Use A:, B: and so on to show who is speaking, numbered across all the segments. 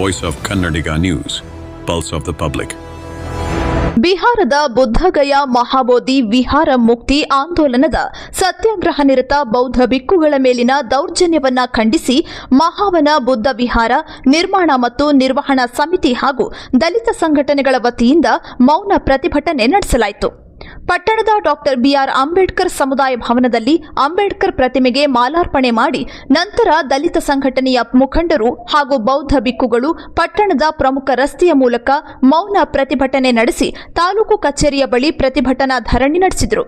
A: voice of Kannadiga news pulse of the public
B: ಬಿಹಾರದ ಬುದ್ಧಗಯ ಮಹಾಬೋಧಿ ವಿಹಾರ ಮುಕ್ತಿ ಆಂದೋಲನದ ಸತ್ಯಾಗ್ರಹ ನಿರತ ಬೌದ್ಧ ಬಿಕ್ಕುಗಳ ಮೇಲಿನ ದೌರ್ಜನ್ಯವನ್ನು ಖಂಡಿಸಿ ಮಹಾವನ ಬುದ್ಧ ವಿಹಾರ ನಿರ್ಮಾಣ ಮತ್ತು ನಿರ್ವಹಣಾ ಸಮಿತಿ ಹಾಗೂ ದಲಿತ ಸಂಘಟನೆಗಳ ವತಿಯಿಂದ ಮೌನ ಪ್ರತಿಭಟನೆ ನಡೆಸಲಾಯಿತು. ಪಟ್ಟಣದ ಡಾಕ್ಟರ್ ಬಿಆರ್ ಅಂಬೇಡ್ಕರ್ ಸಮುದಾಯ ಭವನದಲ್ಲಿ ಅಂಬೇಡ್ಕರ್ ಪ್ರತಿಮೆಗೆ ಮಾಲಾರ್ಪಣೆ ಮಾಡಿ ನಂತರ ದಲಿತ ಸಂಘಟನೆಯ ಮುಖಂಡರು ಹಾಗೂ ಬೌದ್ಧ ಬಿಕ್ಕುಗಳು ಪಟ್ಟಣದ ಪ್ರಮುಖ ರಸ್ತೆಯ ಮೂಲಕ ಮೌನ ಪ್ರತಿಭಟನೆ ನಡೆಸಿ ತಾಲೂಕು ಕಚೇರಿಯ ಬಳಿ ಪ್ರತಿಭಟನಾ ಧರಣಿ ನಡೆಸಿದರು.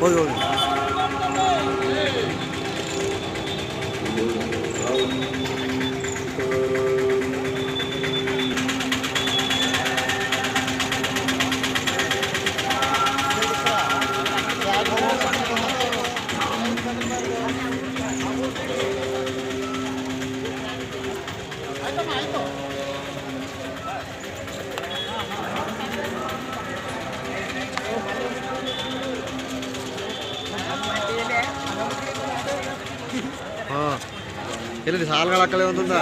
C: ಹೋಗಿ ಹಾಂ వెళ్ళి సాల్గా అక్కలే ఉంటుందా?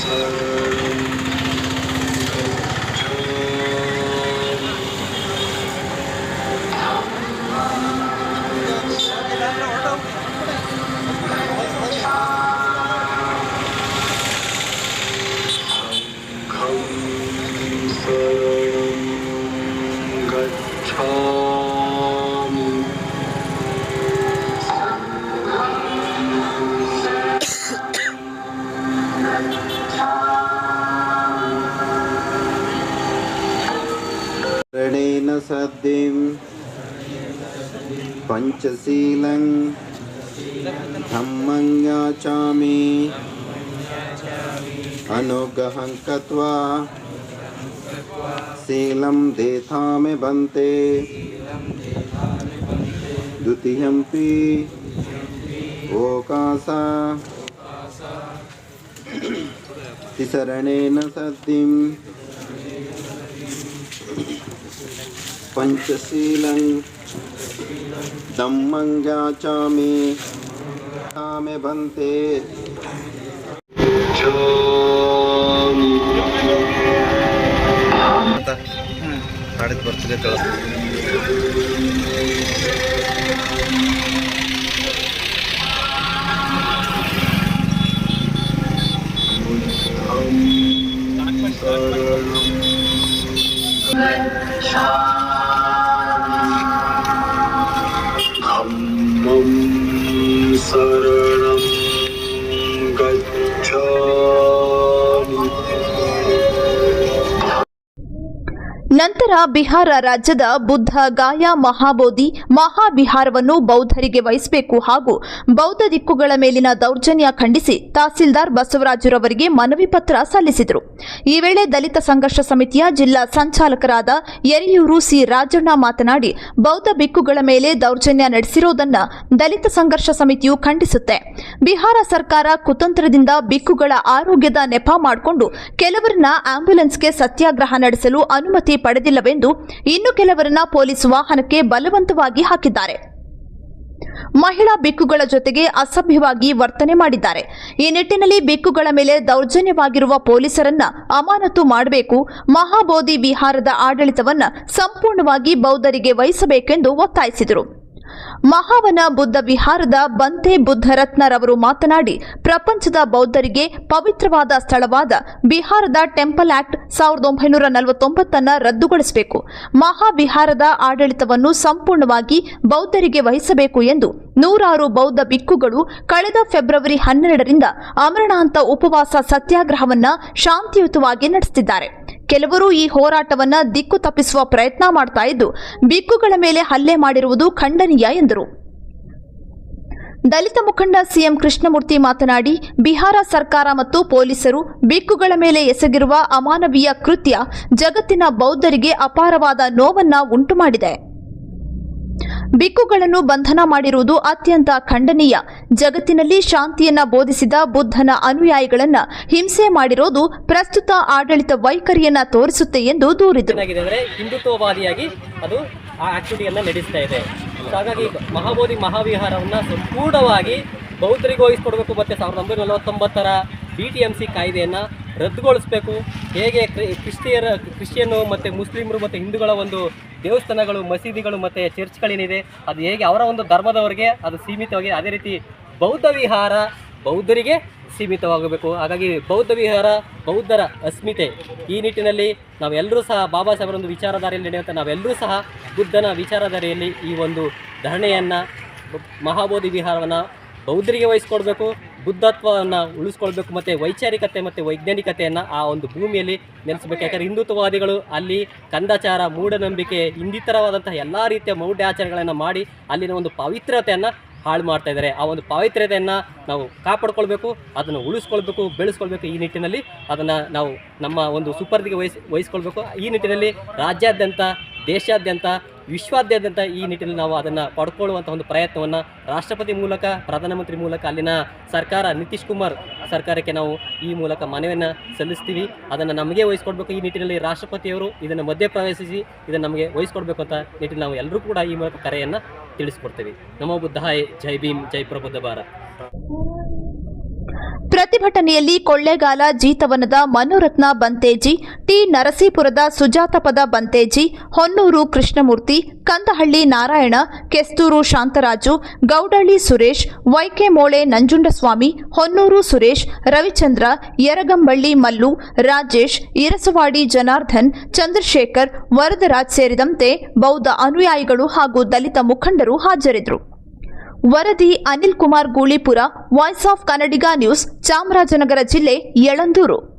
D: Thank सद्यं पञ्चशीलं धम्मं याचामि। अनुग्रहं कृत्वा शीलं देथामि ओकासा। तिसरणेन पञ्चशीलं धम्मं याचामि मे भन्ते
C: ಅಂತ ನಾಡಿದ್ದು ಬರ್ತಿದೆ ಅಂತ ಹೇಳೋದು.
B: ನಂತರ ಬಿಹಾರ ರಾಜ್ಯದ ಬುದ್ಧ ಗಾಯಾ ಮಹಾಬೋಧಿ ಮಹಾಬಿಹಾರವನ್ನು ಬೌದ್ಧರಿಗೆ ವಹಿಸಬೇಕು ಹಾಗೂ ಬೌದ್ಧ ದಿಕ್ಕುಗಳ ಮೇಲಿನ ದೌರ್ಜನ್ಯ ಖಂಡಿಸಿ ತಹಸೀಲ್ದಾರ್ ಬಸವರಾಜುರವರಿಗೆ ಮನವಿ ಪತ್ರ ಸಲ್ಲಿಸಿದರು. ಈ ವೇಳೆ ದಲಿತ ಸಂಘರ್ಷ ಸಮಿತಿಯ ಜಿಲ್ಲಾ ಸಂಚಾಲಕರಾದ ಯರಿಯೂರು ಸಿ ರಾಜಣ್ಣ ಮಾತನಾಡಿ, ಬೌದ್ಧ ಬಿಕ್ಕುಗಳ ಮೇಲೆ ದೌರ್ಜನ್ಯ ನಡೆಸಿರುವುದನ್ನ ದಲಿತ ಸಂಘರ್ಷ ಸಮಿತಿಯು ಖಂಡಿಸುತ್ತೆ. ಬಿಹಾರ ಸರ್ಕಾರ ಕುತಂತ್ರದಿಂದ ಬಿಕ್ಕುಗಳ ಆರೋಗ್ಯದ ನೆಪ ಮಾಡಿಕೊಂಡು ಕೆಲವರನ್ನ ಆಂಬ್ಯುಲೆನ್ಸ್ಗೆ ಸತ್ಯಾಗ್ರಹ ನಡೆಸಲು ಅನುಮತಿ ಪಡೆದಿಲ್ಲವೆಂದು ಇನ್ನು ಕೆಲವರನ್ನ ಪೊಲೀಸ್ ವಾಹನಕ್ಕೆ ಬಲವಂತವಾಗಿ ಹಾಕಿದ್ದಾರೆ. ಮಹಿಳಾ ಬಿಕ್ಕುಗಳ ಜೊತೆಗೆ ಅಸಭ್ಯವಾಗಿ ವರ್ತನೆ ಮಾಡಿದ್ದಾರೆ. ಈ ನಿಟ್ಟಿನಲ್ಲಿ ಬಿಕ್ಕುಗಳ ಮೇಲೆ ದೌರ್ಜನ್ಯವಾಗಿರುವ ಪೊಲೀಸರನ್ನ ಅಮಾನತು ಮಾಡಬೇಕು, ಮಹಾಬೋಧಿ ವಿಹಾರದ ಆಡಳಿತವನ್ನ ಸಂಪೂರ್ಣವಾಗಿ ಬೌದ್ಧರಿಗೆ ವಹಿಸಬೇಕೆಂದು ಒತ್ತಾಯಿಸಿದರು. ಮಹಾವನ ಬುದ್ಧ ವಿಹಾರದ ಬಂತೆ ಬುದ್ಧರತ್ನರವರು ಮಾತನಾಡಿ, ಪ್ರಪಂಚದ ಬೌದ್ಧರಿಗೆ ಪವಿತ್ರವಾದ ಸ್ಥಳವಾದ ಬಿಹಾರದ ಟೆಂಪಲ್ ಆಕ್ಟ್ ಸಾವಿರದ ಒಂಬೈನೂರ ನಲವತ್ತೊಂಬತ್ತನ್ನು ರದ್ದುಗೊಳಿಸಬೇಕು. ಮಹಾವಿಹಾರದ ಆಡಳಿತವನ್ನು ಸಂಪೂರ್ಣವಾಗಿ ಬೌದ್ಧರಿಗೆ ವಹಿಸಬೇಕು ಎಂದು ನೂರಾರು ಬೌದ್ಧ ಬಿಕ್ಕುಗಳು ಕಳೆದ ಫೆಬ್ರವರಿ ಹನ್ನೆರಡರಿಂದ ಅಮರಣಾಂತ ಉಪವಾಸ ಸತ್ಯಾಗ್ರಹವನ್ನು ಶಾಂತಿಯುತವಾಗಿ ನಡೆಸುತ್ತಿದ್ದಾರೆ. ಕೆಲವರು ಈ ಹೋರಾಟವನ್ನ ದಿಕ್ಕು ತಪ್ಪಿಸುವ ಪ್ರಯತ್ನ ಮಾಡ್ತಾ ಇದ್ದು, ಬಿಕ್ಕುಗಳ ಮೇಲೆ ಹಲ್ಲೆ ಮಾಡಿರುವುದು ಖಂಡನೀಯ ಎಂದರು. ದಲಿತ ಮುಖಂಡ ಸಿಎಂ ಕೃಷ್ಣಮೂರ್ತಿ ಮಾತನಾಡಿ, ಬಿಹಾರ ಸರ್ಕಾರ ಮತ್ತು ಪೊಲೀಸರು ಬಿಕ್ಕುಗಳ ಮೇಲೆ ಎಸಗಿರುವ ಅಮಾನವೀಯ ಕೃತ್ಯ ಜಗತ್ತಿನ ಬೌದ್ಧರಿಗೆ ಅಪಾರವಾದ ನೋವನ್ನ ಉಂಟುಮಾಡಿದೆ. ಬಿಕ್ಕುಗಳನ್ನು ಬಂಧನ ಮಾಡಿರುವುದು ಅತ್ಯಂತ ಖಂಡನೀಯ. ಜಗತ್ತಿನಲ್ಲಿ ಶಾಂತಿಯನ್ನ ಬೋಧಿಸಿದ ಬುದ್ಧನ ಅನುಯಾಯಿಗಳನ್ನ ಹಿಂಸೆ ಮಾಡಿರೋದು ಪ್ರಸ್ತುತ ಆಡಳಿತ ವೈಖರಿಯನ್ನ ತೋರಿಸುತ್ತೆ ಎಂದು ದೂರಿದರು.
E: ಹಿಂದುತ್ವವಾದಿಯಾಗಿ ಅದು ಆ ಆಕ್ಟಿವಿಟಿಯನ್ನು ನಡೆಸ್ತಾ ಇದೆ. ಹಾಗಾಗಿ ಮಹಾಬೋಧಿ ಮಹಾವಿಹಾರವನ್ನ ಸಂಪೂರ್ಣವಾಗಿ ಬೌದ್ಧರಿಗೆ ವಹಿಸ್ಕೊಡ್ಬೇಕು ಮತ್ತು ಸಾವಿರದ ಒಂಬೈನೂರ ನಲವತ್ತೊಂಬತ್ತರ ಬಿ ಟಿ ಎಂ ಸಿ ಕಾಯ್ದೆಯನ್ನು ರದ್ದುಗೊಳಿಸಬೇಕು. ಹೇಗೆ ಕ್ರಿ- ಕ್ರಿಸ್ಟಿಯರ ಕ್ರಿಶ್ಚಿಯನ್ನು ಮತ್ತು ಮುಸ್ಲಿಮರು ಮತ್ತು ಹಿಂದೂಗಳ ಒಂದು ದೇವಸ್ಥಾನಗಳು, ಮಸೀದಿಗಳು ಮತ್ತು ಚರ್ಚ್ಗಳೇನಿದೆ, ಅದು ಹೇಗೆ ಅವರ ಒಂದು ಧರ್ಮದವರಿಗೆ ಅದು ಸೀಮಿತವಾಗಿ ಅದೇ ರೀತಿ ಬೌದ್ಧ ವಿಹಾರ ಬೌದ್ಧರಿಗೆ ಸೀಮಿತವಾಗಬೇಕು. ಹಾಗಾಗಿ ಬೌದ್ಧ ವಿಹಾರ, ಬೌದ್ಧರ ಅಸ್ಮಿತೆ ಈ ನಿಟ್ಟಿನಲ್ಲಿ ನಾವೆಲ್ಲರೂ ಸಹ ಬಾಬಾ ಸಾಹೇಬರ ಒಂದು ವಿಚಾರಧಾರೆಯಲ್ಲಿ ನಡೆಯುವಂಥ ನಾವೆಲ್ಲರೂ ಸಹ ಬುದ್ಧನ ವಿಚಾರಧಾರೆಯಲ್ಲಿ ಈ ಒಂದು ಧರಣೆಯನ್ನು ಮಹಾಬೋಧಿ ವಿಹಾರವನ್ನು ಬೌದ್ಧರಿಗೆ ವಹಿಸ್ಕೊಡ್ಬೇಕು. ಬುದ್ಧತ್ವವನ್ನು ಉಳಿಸ್ಕೊಳ್ಬೇಕು ಮತ್ತು ವೈಚಾರಿಕತೆ ಮತ್ತು ವೈಜ್ಞಾನಿಕತೆಯನ್ನು ಆ ಒಂದು ಭೂಮಿಯಲ್ಲಿ ನೆಲೆಸಬೇಕು ಯಾಕಂದರೆ ಹಿಂದುತ್ವವಾದಿಗಳು ಅಲ್ಲಿ ಕಂದಾಚಾರ, ಮೂಢನಂಬಿಕೆ ಇನ್ನಿತರವಾದಂತಹ ಎಲ್ಲ ರೀತಿಯ ಮೌಢ್ಯಾಚರಣೆಗಳನ್ನು ಮಾಡಿ ಅಲ್ಲಿನ ಒಂದು ಪವಿತ್ರತೆಯನ್ನು ಹಾಳು ಮಾಡ್ತಾ ಇದ್ದಾರೆ ಆ ಒಂದು ಪವಿತ್ರತೆಯನ್ನು ನಾವು ಕಾಪಾಡ್ಕೊಳ್ಬೇಕು, ಅದನ್ನು ಉಳಿಸ್ಕೊಳ್ಬೇಕು, ಬೆಳೆಸ್ಕೊಳ್ಬೇಕು ಈ ನಿಟ್ಟಿನಲ್ಲಿ ಅದನ್ನು ನಾವು ನಮ್ಮ ಒಂದು ಸುಪರ್ದಿಗೆ ವಹಿಸ್, ವಹಿಸ್ಕೊಳ್ಬೇಕು. ಈ ನಿಟ್ಟಿನಲ್ಲಿ ರಾಜ್ಯಾದ್ಯಂತ, ದೇಶಾದ್ಯಂತ ವಿಶ್ವಾದ್ಯಂತ ಈ ನಿಟ್ಟಿನಲ್ಲಿ ನಾವು ಅದನ್ನು ಪಡ್ಕೊಳ್ಳುವಂಥ ಒಂದು ಪ್ರಯತ್ನವನ್ನು ರಾಷ್ಟ್ರಪತಿ ಮೂಲಕ, ಪ್ರಧಾನಮಂತ್ರಿ ಮೂಲಕ ಅಲ್ಲಿನ ಸರ್ಕಾರ ನಿತೀಶ್ ಕುಮಾರ್ ಸರ್ಕಾರಕ್ಕೆ ನಾವು ಈ ಮೂಲಕ ಮನವಿಯನ್ನು ಸಲ್ಲಿಸ್ತೀವಿ. ಅದನ್ನು ನಮಗೆ ವಹಿಸ್ಕೊಡ್ಬೇಕು ಈ ನಿಟ್ಟಿನಲ್ಲಿ ರಾಷ್ಟ್ರಪತಿಯವರು. ಇದನ್ನು ಮಧ್ಯಪ್ರವೇಶಿಸಿ ಇದನ್ನು ನಮಗೆ ವಹಿಸ್ಕೊಡ್ಬೇಕು ಅಂತ ನಿಟ್ಟಿನಲ್ಲಿ ನಾವು ಎಲ್ಲರೂ ಕೂಡ ಈ ಮೂಲಕ ಕರೆಯನ್ನು ತಿಳಿಸ್ಕೊಡ್ತೀವಿ. ನಮೋ ಬುದ್ಧಾಯ, ಜೈ ಭೀಮ್, ಜೈ ಪ್ರಬುದ್ಧ ಭಾರತ್.
B: ಪ್ರತಿಭಟನೆಯಲ್ಲಿ ಕೊಳ್ಳೇಗಾಲ ಜೀತವನದ ಮನುರತ್ನ ಬಂತೇಜಿ, ಟಿ ನರಸೀಪುರದ ಸುಜಾತಪದ ಬಂತೇಜಿ, ಹೊನ್ನೂರು ಕೃಷ್ಣಮೂರ್ತಿ, ಕಂದಹಳ್ಳಿ ನಾರಾಯಣ, ಕೆಸ್ತೂರು ಶಾಂತರಾಜು, ಗೌಡಳ್ಳಿ ಸುರೇಶ್, ವೈಕೆ ಮೋಳೆ ನಂಜುಂಡಸ್ವಾಮಿ, ಹೊನ್ನೂರು ಸುರೇಶ್, ರವಿಚಂದ್ರ, ಯರಗಂಬಳ್ಳಿ ಮಲ್ಲು, ರಾಜೇಶ್, ಇರಸವಾಡಿ ಜನಾರ್ಧನ್ ಚಂದ್ರಶೇಖರ್, ವರದರಾಜ್ ಸೇರಿದಂತೆ ಬೌದ್ಧ ಅನುಯಾಯಿಗಳು ಹಾಗೂ ದಲಿತ ಮುಖಂಡರು ಹಾಜರಿದ್ದರು. ವರದಿ Anil Kumar Gulipura voice of Kannadiga news Chamarajanagar ಜಿಲ್ಲೆ ಯಳಂದೂರು.